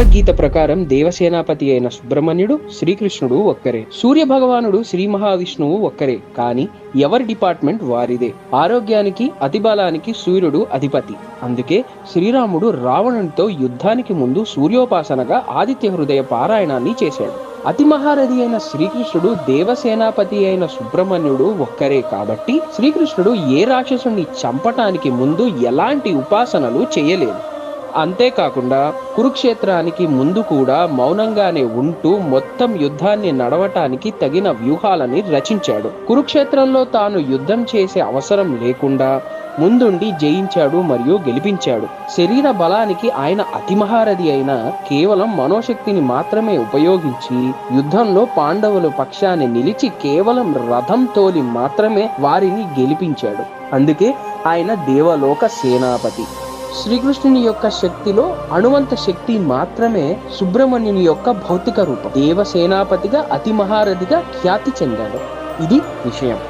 భగవద్గీత ప్రకారం దేవసేనాపతి అయిన సుబ్రహ్మణ్యుడు శ్రీకృష్ణుడు ఒక్కరే. సూర్య భగవానుడు శ్రీ మహావిష్ణువు ఒక్కరే. కానీ ఎవరి డిపార్ట్మెంట్ వారిదే. ఆరోగ్యానికి అతిబలానికి సూర్యుడు అధిపతి. అందుకే శ్రీరాముడు రావణునితో యుద్ధానికి ముందు సూర్యోపాసనగా ఆదిత్య హృదయ పారాయణాన్ని చేశాడు. అతి మహారథి అయిన శ్రీకృష్ణుడు దేవసేనాపతి అయిన సుబ్రహ్మణ్యుడు ఒక్కరే కాబట్టి శ్రీకృష్ణుడు ఏ రాక్షసుని చంపటానికి ముందు ఎలాంటి ఉపాసనలు చేయలేదు. అంతేకాకుండా కురుక్షేత్రానికి ముందు కూడా మౌనంగానే ఉంటూ మొత్తం యుద్ధాన్ని నడవటానికి తగిన వ్యూహాలని రచించాడు. కురుక్షేత్రంలో తాను యుద్ధం చేసే అవసరం లేకుండా ముందుండి జయించాడు మరియు గెలిపించాడు. శరీర బలానికి ఆయన అతి మహారథి అయిన కేవలం మనోశక్తిని మాత్రమే ఉపయోగించి యుద్ధంలో పాండవుల పక్షాన్ని నిలిచి కేవలం రథం తోలి మాత్రమే వారిని గెలిపించాడు. అందుకే ఆయన దేవలోక సేనాపతి. శ్రీకృష్ణుని యొక్క శక్తిలో అణువంత శక్తి మాత్రమే సుబ్రహ్మణ్యుని యొక్క భౌతిక రూపం. దేవసేనాపతిగా అతి మహారథిగా ఖ్యాతి చెందాడు. ఇది విషయం.